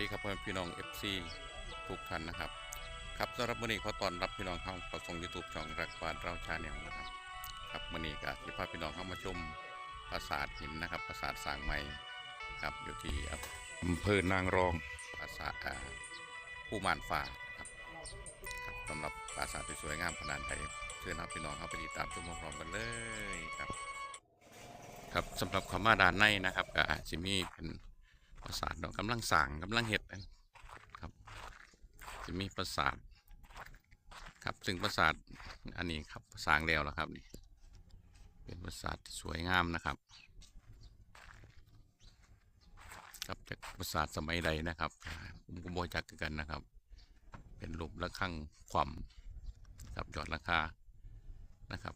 ดีครับพ่อแม่พี่น้อง FC ทุกท่านนะครับ ครับสำหรับมื้อนี้ขอต้อนรับพี่น้องเข้าเข้าส่ง YouTube ช่องรักบานเราชาแนลนะครับครับมื้อนี้ก็สิพาพี่น้องเข้ามาชมปราสาทหินนะครับปราสาทสร้างใหม่ครับอยู่ที่อำเภอนางรองปราสาทผู้มานฟ้าครับครับสำหรับปราสาทที่สวยงามขนาดไหนเชิญครับพี่น้องเข้าไปติดตามชมพร้อมกันเลยครับ ครับสำหรับความาด้านในนะครับก็อาจจะมีเป็น ปราสาทเนาะกำลังสร้างกำลังเห็ดครับจะมีปราสาทครับซึ่งปราสาทอันนี้ครับสร้างแล้วแล้วครับนี่เป็นปราสาทที่สวยงามนะครับ ครับจากปราสาทสมัยใดนะครับผมก็บอจักกันนะครับ เป็นรูประฆังความครับยอดราคานะครับ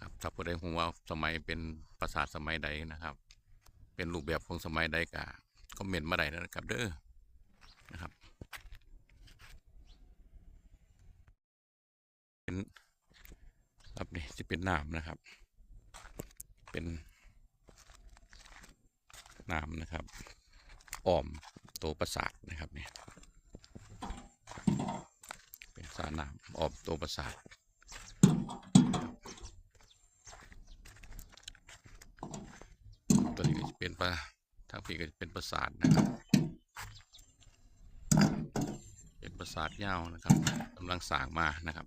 ครับถ้าผู้ใดคงว่าสมัยเป็นปราสาทสมัยใดนะครับ เป็นรูปแบบของสมัยใดกะ คอมเมนต์มาได้นะครับเด้อนะครับเป็นครับนี่จะเป็นน้ำนะครับ เป็นน้ำนะครับอ้อมตัวปราสาทนะครับเนี่ยเป็นสรน้ำอ้อมตัวปราสาทตัวนี้ก็จะเป็นปลา ทางพี่ก็จะเป็นประสาทนะครับ เป็นประสาทยาวนะครับกำลังสางมานะครับ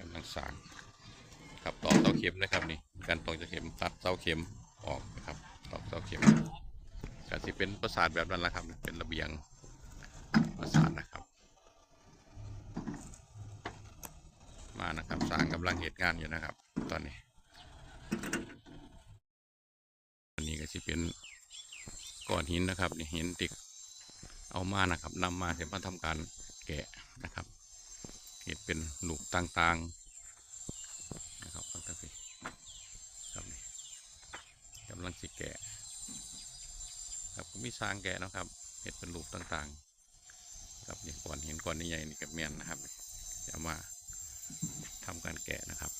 กำลังสางครับตอกเสาเข็มนะครับนี่การตอกเสาเข็มตัดเสาเข็มออกนะครับตอกเสาเข็มก็จะเป็นประสาทแบบนั้นแหละครับ เป็นระเบียงประสาทนะครับ มานะครับสางกำลังเหตุงานอยู่นะครับ ตอนนี้ เป็นก้อนหินนะครับนี่หินติกเอามานะครับนำมาเสร็จมาทำการแกะนะครับเห็ดเป็นหลูกต่างๆนะครับฟังตะพี่ครับนี่กำลังสิแกะครับก็มีสร้างแกะนะครับเห็ดเป็นหลูกต่างๆ ครับนี่ก้อนหินก้อนนี้ใหญ่นี่กับเมียนนะครับจะเอามาทำการแกะนะครับ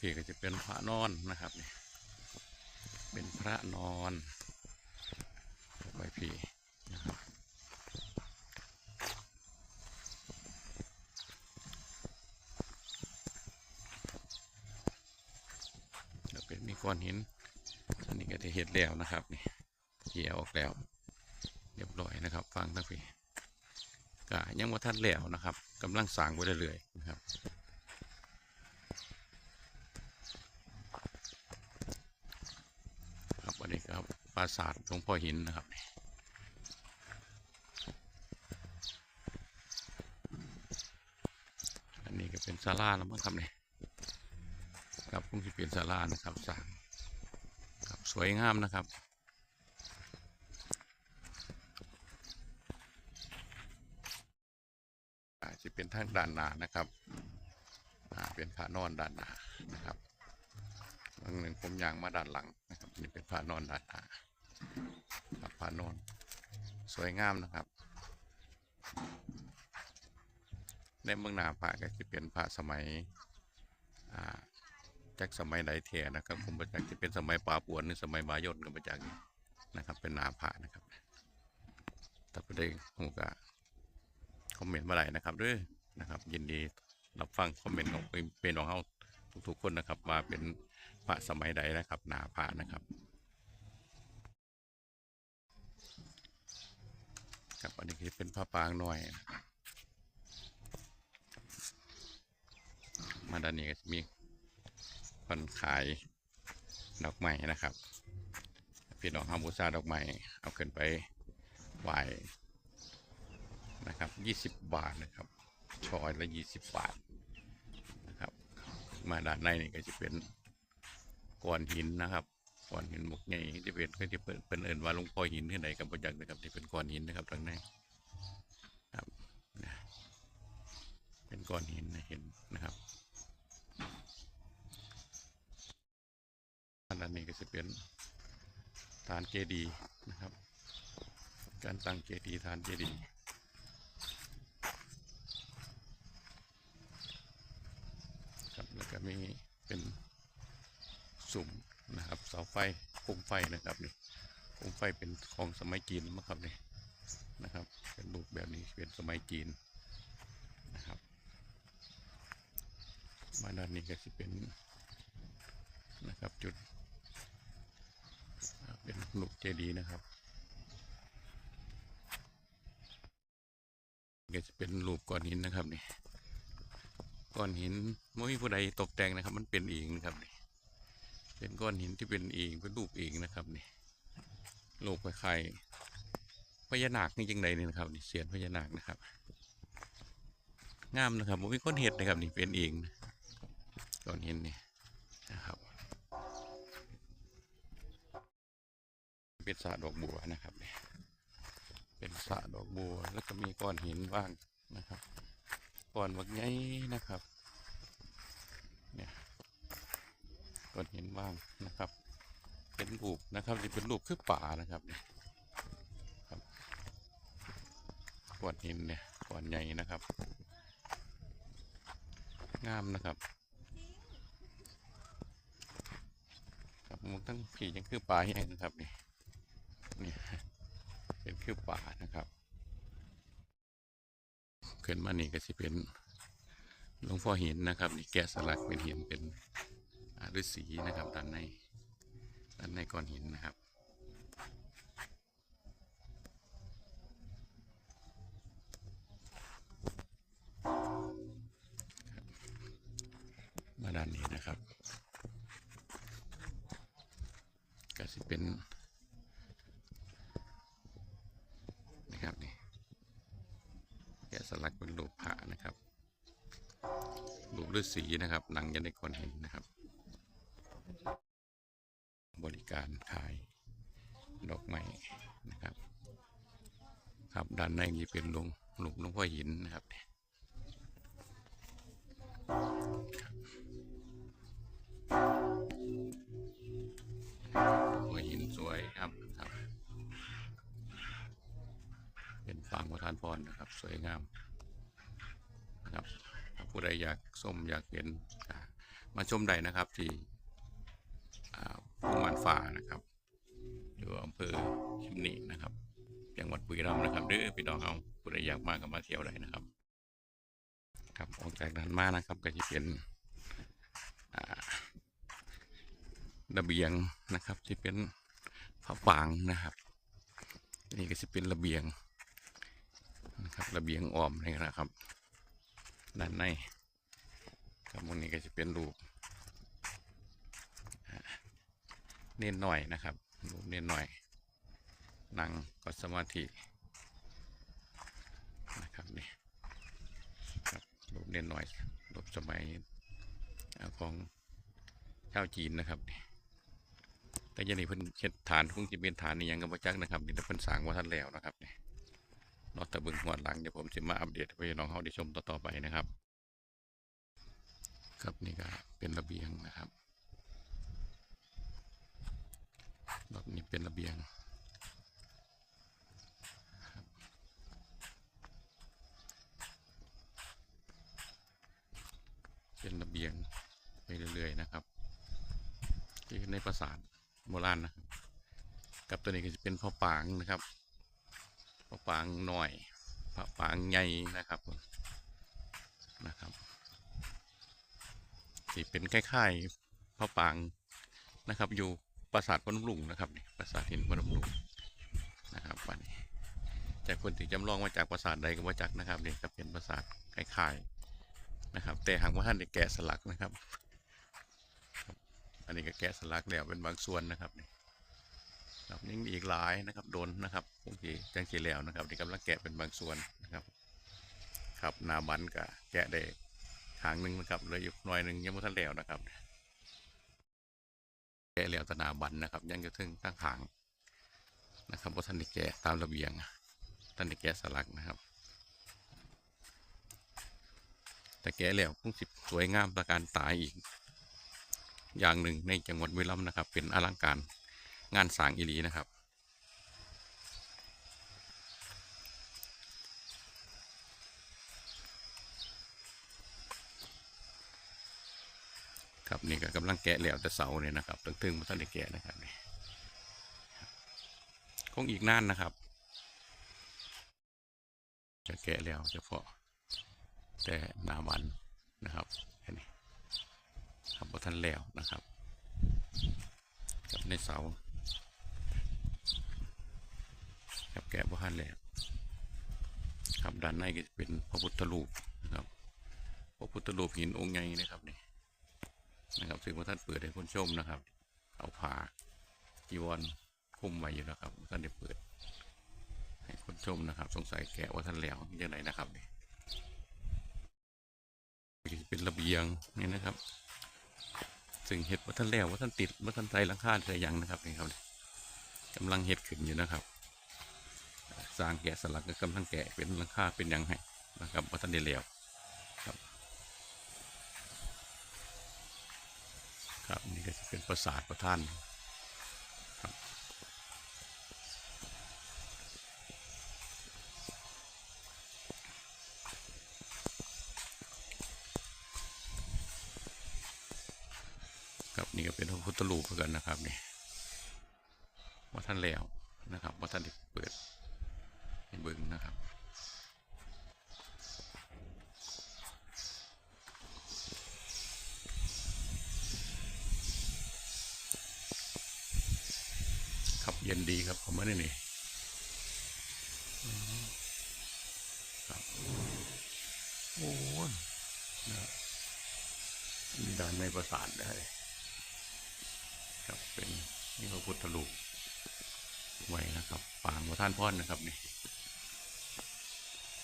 พี่ก็จะเป็นพระนอนนะครับนี่ เป็นพระนอนไว้พี่นะครับแล้วเป็นมีก้อนหิน อันนี้ก็จะเห็ดแล้วนะครับนี่เกี่ยวออกแล้ว เรียบร้อยนะครับ ฟังทั้งพี่ก็ยังว่าท่านแล้วนะครับกำลังสางไว้เรื่อยๆนะครับ ครับวันนี้ครับ ปราสาทหลวงพ่อหินนะครับ อันนี้ก็เป็นศาลาแล้วมั้งครับเนี่ยครับคงจะเป็นศาลานะครับสร้างครับสวยงามนะครับอาจจะเป็นทางด้านหนานะครับเป็นผานอนด้านหนานะครับ บางหนึ่งผมยางมาด้านหลังนะครับนี่เป็นผ้านอนด้านหน้าครับผ้านอนสวยงามนะครับในเมืองนาผ้าก็จะเป็นผ้าสมัยจากสมัยไหนเทียนะครับผมประจักษ์จะเป็นสมัยปลาปวนหรือสมัยบายนก็ประจักษ์นะครับ เป็นนาผ้านะครับถ้าไปได้หูกะคอมเมนต์มาได้นะครับด้วยนะครับ ยินดีรับฟังคอมเมนต์ของเป็นของเขาทุกๆคนนะครับว่าเป็น พระสมัยใดนะครับ หนาพระนะครับครับอันนี้เป็นพระปางหน่อยนะมาด้านนี้ก็จะมีคนขายดอกไม้นะครับ พี่น้องฮามูซาดอกไม้เอาขึ้นไปไหวนะครับยี่สิบบาทนะครับชอยละยี่สิบบาทนะครับ มาด้านในนี่ก็จะเป็น ก้อนหินนะครับก้อนหินหมกใหญ่ที่เป็นก็ที่เป็นเป็นเอินว่าหลวงพ่อหินที่ไหนกับประจักษ์นะครับที่เป็นก้อนหินนะครับทางในครับนะเป็นก้อนหินนะเห็นนะครับอันนี้ก็จะเป็นฐานเจดีนะครับ การตั้งเจดีฐานเจดีครับแล้วก็มีเป็น สุ่มนะครับเสา ไฟโคมไฟนะครับนี่โคมไฟเป็นของสมัยจีนมั้งครับนี่นะครับ เป็นรูปแบบนี้เป็นสมัยจีนนะครับ มาด้านนี้ก็จะเป็นนะครับจุด เป็นลูกเจดีย์นะครับก็จะเป็นรูปก้อนหินนะครับนี่ก้อนหินไม่มีผู้ใดตกแต่งนะครับ มันเป็นเองนะครับนี่ เป็นก้อนหินที่เป็นเองเป็นรูปเองนะครับนี่รูปคล้ายๆพญานาคนี่จังใดนี่นะครับนี่เสียนพญานาคนะครับ งามนะครับผมมีคนเห็ดนะครับนี่เป็นเองก้อนหินนี่นะครับ เป็นสระดอกบัวนะครับนี่เป็นสระดอกบัวแล้วก็มีก้อนหินว่างนะครับก้อนวักใหญ่นะครับเนี่ย ก้อนหินว่างนะครับ เป็นรูปนะครับจะเป็นรูปคือป่านะครับครับก้อนหินเนี่ยก้อนใหญ่นะครับ งามนะครับครับมันตั้งผียังคือป่าแห้งนะครับนี่นี่เป็นคือป่านะครับขึ้นมานี่ก็จะเป็นหลวงพ่อหินนะครับนี่แกะสลักเป็นหินเป็น อ่าฤาษีนะครับด้านในด้านในก้อนหินนะครับมาด้านนี้นะครับ ก็จะเป็นนะครับนี่แกะสลักเป็นรูปพระนะครับรูปฤาษีนะครับหนังยันในก้อนหินนะครับ ขายดอกไม้นะครับ ครับด้านในนี่เป็นหลวงหลวงหลวงพ่อหินนะครับหัวหินสวยครับครับ เป็นฟางประทานพรนะครับ สวยงามนะครับผู้ใดอยากชมอยากเห็นมาชมได้นะครับที่ ฟ้านะครับอยู่อำเภอชิมนีนะครับ จังหวัดบุรีรัมย์นะครับเด้อพี่น้องเอาผู้ใดอยากมาก็มาเที่ยวได้นะครับ ครับออกจากด้านมานะครับก็จะเป็นระเบียงนะครับที่เป็นผ้าปางนะครับนี่ก็จะเป็นระเบียงนะครับระเบียงอ้อมนี่นะครับ ด้านในครับตรงนี้ก็จะเป็นรูปอ่า เน้นหน่อยนะครับรูปเน้นหน่อยนั่งก็สมาธินะครับนี่ครับรูปเน้นหน่อยรูปสมัยของชาวจีนนะครับแต่ยันนี่เพิ่นเฮ็ดฐานคงสิเป็นฐานนี่ยังกับบ่จักนะครับนี่แต่เพิ่นสางบ่าทันแล้วนะครับนี่เนอกแต่บิ่งฮอดหลังเดี๋ยวผมสิมาอัปเดตให้พี่น้องเฮาได้ชมต่อๆไปนะครับ ครับนี่ก็เป็นระเบียงนะครับ รอบนี้เป็นระเบียง เป็นระเบียงไปเรื่อยๆนะครับที่ในปราสาทโบราณนะครับกับตัวนี้ก็จะเป็นพ่อปางนะครับพ่อปางหน่อยพ่อปางใหญ่นะครับนะครับที่เป็นคล้ายๆพ่อปางนะครับอยู่ ปราสาทพนมลุงนะครับนี่ปราสาทหินพนมลุงนะครับวันนี้จากคนที่จำลองมาจากปราสาทใดก็ว่าจากนะครับนี่ก็เป็นปราสาทคล้ายๆนะครับ แต่หากว่าท่านได้แกะสลักนะครับ อันนี้ก็แกะสลักแล้วเป็นบางส่วนนะครับนี่ครับยังมีอีกหลายนะครับโดนนะครับคงที่จังสีแล้วนะครับที่กำลังแกะเป็นบางส่วนนะครับ ครับนาบันก็แกะได้ทางหนึ่งนะครับเลืออยู่หน่อยหนึ่งยังไม่ทันแล้วนะครับ แกะแล้วตนาบันนะครับ ยังจะถึงตั้งหางนะครับว่าท่านแกตามระเบียงท่านแกสลักนะครับ แต่แกะแล้วคงสิสวยงามประการตายอีก อย่างหนึ่งในจังหวัดบุรีรัมย์นะครับ เป็นอลังการงานสางอิลีนะครับ นี่ก็กำลังแกะแล้วแต่เสาเนี่ยนะครับตึงๆมาตั้งแต่แกะนะครับนี่คงอีกนานนะครับ จะแกะแล้วเฉพาะแต่นาวันนะครับอันนี้ครับท่านแล้วนะครับกับในเสาครับแกะว่าท่านแล้วครับด้านในก็จะเป็นพระพุทธรูปนะครับพระพุทธรูปหินองค์ใหญ่นะครับนี่ นะครับซึ่งว่าท่านเปิดให้คนชมนะครับ เอาผ้าจีวรคลุมไว้อยู่นะครับท่านได้เปิด ให้คนชมนะครับ สงสัยแกะว่าท่านแล้วยังไงนะครับนี่นี่เป็นระเบียงนี่นะครับซึ่งเห็ดว่าท่านแล้วว่าท่านติดว่าท่านใจหลังคาใส่ยังนะครับนี่ครับกำลังเห็ดขึ้นอยู่นะครับสร้างแกะสลักก็กำลังแกะเป็นหลังคาเป็นยังไงนะครับว่าท่านได้แล้วครับ ครับนี่ก็จะเป็นปราสาทประท่านครับครับนี่ก็เป็นพระพุทธรูปเหมือนกันนะครับนี่ว่าท่านแล้วนะครับว่าท่านได้เปิดให้เบิ่งนะครับ ครับ เย็นดีครับผมว่านี่นี่ครับโอ้ยนะครับมีด้านในประสาทได้ ครับเป็นนี่พระพุทธรูปไว้นะครับปางพระท่านพ่อนนะครับนี่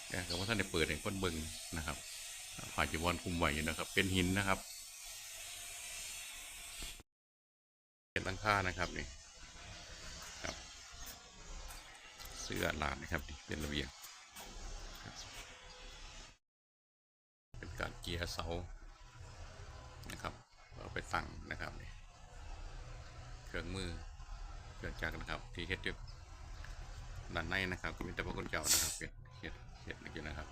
แต่กับว่าท่านได้เปิดให้นเบิงนะครับผาจีวรคุมไว้อยู่นะครับ เป็นหินนะครับเป็นหลังค่านะครับนี่ ครับ เสื้อลานนะครับเป็นระเบียงเป็นการเกียร์เสานะครับเอาไปตั้งนะครับเครื่องมือเครื่องจักรนะครับ ที่เฮ็ดอนด้านในนะครับก็มีแต่พวกคนเจ้านะครับเฮ็ดเฮ็ดเฮ็ดอยู่นะครับ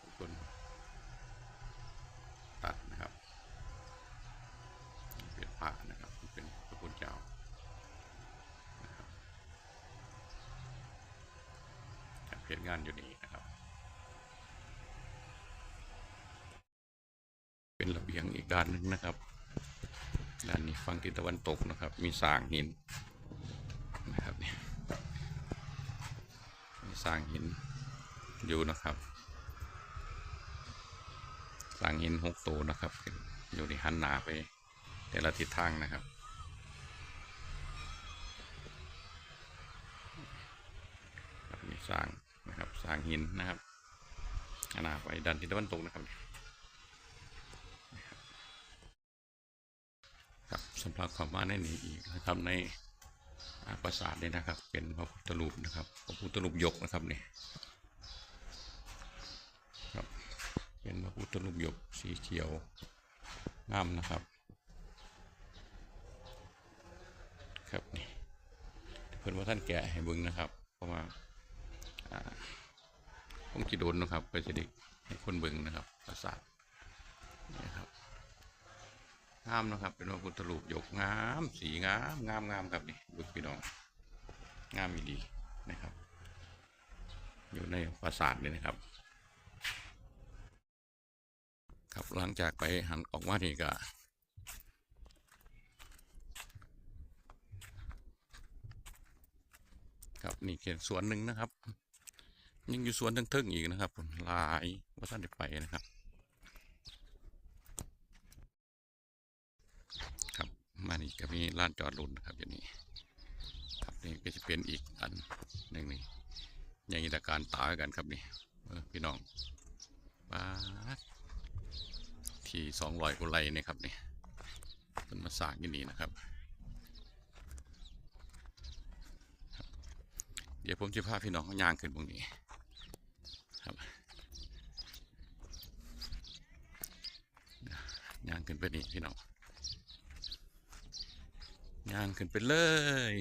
ขอบคุณตัดนะครับเป็นผ้านะครับเป็นพระคุณเจ้า ครับเห็นงานอยู่นี่นะครับ เป็นระเบียงอีกด้านหนึงนะครับด้านนี้ฝั่งทิศตะวันตกนะครับ มีสร้างหินนะครับนี่มีสร้างหินอยู่นะครับสร้างหินหกตัวนะครับ อยู่ในหันหนาไป แต่ละทิศทางนะครับครับนี่สร้าง สางหินนะครับขนาดไปดันทิศตะวันตกนะครับครับสำหรับความว่าในนี้อีกนะครับในอาปราสาทนี่นะครับ เป็นพระพุทธรูปนะครับพระพุทธรูปยกนะครับนี่ครับเป็นพระพุทธรูปยกสีเขียวงามนะครับ ครับนี่เพื่อนว่าท่านแกะให้บึงนะครับเพราะว่าอ่า ผมคิดโดนนะครับไปจะได้ให้คนเบิ่งนะครับประสาทนี่ครับงามนะครับ เป็นพระพุทธรูปยกงามสีงามงามงามครับนี่ดูพี่น้องงามดีนะครับ อยู่ในปราสาทเลยนะครับ ครับหลังจากไปหันออกมานี่ก็ครับนี่เขียนสวนหนึ่งนะครับ ยังอยู่สวนทึ่งๆอีกนะครับผมหลายว่าท่านได้ไปนะครับ ครับมานี่ก็มีลานจอดรถนะครับอย่างนี้ครับนี่ก็จะเป็นอีกอันหนึ่งนี่ยังมีตาการตากันครับนี่เออพี่น้องป้าที่สองร้อยกุไลนี่ครับนี่เป็นมาสร้างที่นี่นะครับเดี๋ยวผมจะพาพี่น้องเขาย่างขึ้นตรงนี้ ครับ ย่างขึ้นไปนี่พี่น้องย่างขึ้นไปเลย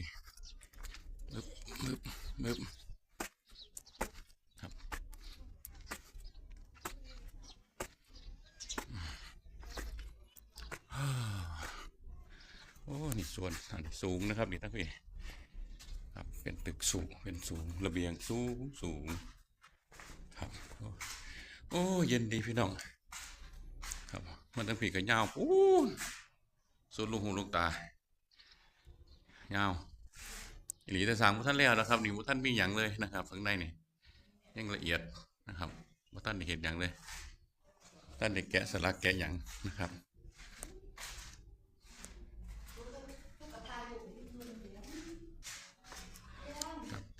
มึบมึบมึบครับโอ้นี่ส่วนอันสูงนะครับนี่ทั้งพี่ครับเป็นตึกสูงเป็นสูงระเบียงสูงสูงครับโอ้เย็นดีพี่น้อง มันตั้งผีก็ยาวโอ้สุดลูกหูลูกตายาวอิหลีแต่สามพท่านแล้วนะครับนี่พท่านมีอย่างเลยนะครับข้างในนี่ยังละเอียดนะครับพท่านเห็นอย่างเลย ท่านได้แกะสลักแกะอย่างนะครับ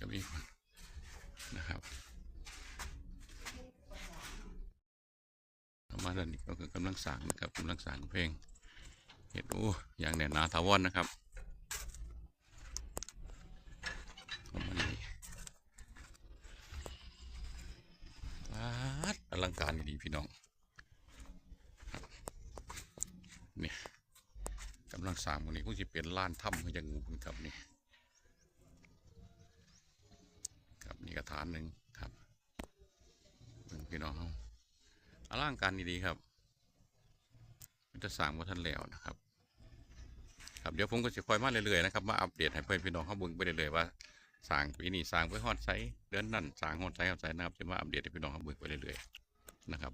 ก็มีคนนะครับเอามาด้านนี้ ก็คือกำลังสางนะครับกำลังสางเพลงเห็นโอ้อย่างแน่นนาถาวรนะครับอามานี่ปาดอลังการดีพี่น้องเนี่ยกำลังสางวันนี้ก็จะเป็นล้านถ้ำเขายังงูครับนี่ครับนี่กระฐานหนึ่งครับพี่น้องเขาอลังการดีครับ มันจะสั่งว่าท่านแล้วนะครับครับเดี๋ยวผมก็จะคอยมาเรื่อยๆนะครับมาอัปเดตให้เพื่อนพี่น้องเขาบิ่งไปเรื่อยๆว่าสั่งปีนี้สั่งไปฮอดไซส์เดือนนั่นสั่งฮอดไซส์ฮอดไซส์นะครับจะมาอัปเดตให้พี่น้องเขาบิ่งไปเรื่อยๆนะครับ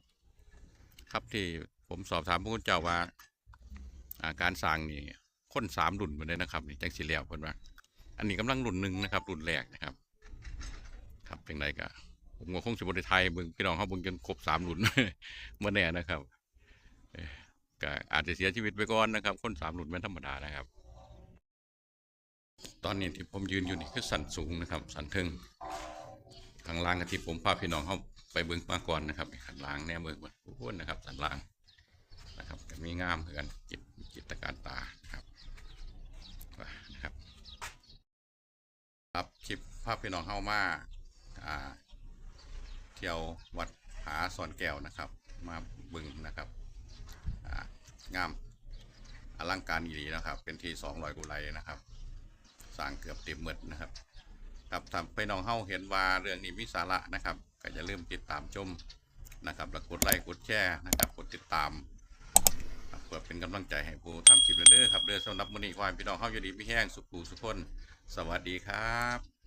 ครับที่ผมสอบถามพระคุณเจ้าว่าอาการสั่งนี่คนสามรุ่นมาเลยนะครับนี่จังสิแล้วเพิ่นว่าอันนี้กำลังรุ่นหนึ่งนะครับ รุ่นแรกนะครับ ครับเป็นไรกะผมก็คงสิบได้ไทยบึงพี่น้องเขาบิ่งจนครบสามรุ่นเมื่อแน่นะครับ ก็อาจจะเสียชีวิตไปก่อนนะครับ คนสามรุ่นเป็นธรรมดานะครับ ตอนนี้ที่ผมยืนอยู่นี่คือสันสูงนะครับ สันเทิงข้างล่างกับที่ผมพาพี่น้องเข้าไปเบิ่งมาก่อนนะครับข้างล่างแน่เบิ่งบนพูนนะครับ สันล่างนะครับก็มีงามเหมือนกันจิตจิตการตานะครับนะครับ ครับคลิปภาพพี่น้องเข้ามาอ่าเที่ยววัดผาสอนแก้วนะครับ มาบึงนะครับ งามอลังการอีหลีนะครับ เป็นที่สองรอยกุไลนะครับสร้างเกือบเต็มหมดนะครับ ครับถ้าพี่น้องเข้าเห็นว่าเรื่องนี้มีสาระนะครับ ก็อย่าลืมติดตามชมนะครับแล้วกดไลค์กดแชร์นะครับ กดติดตามครับเพื่อเป็นกำลังใจให้ผู้ทำคลิปเด้อครับเด้อสำหรับมื้อนี้ขอให้พี่น้องเข้าอยู่ดีมีแห้งสุขูสุขคน สวัสดีครับ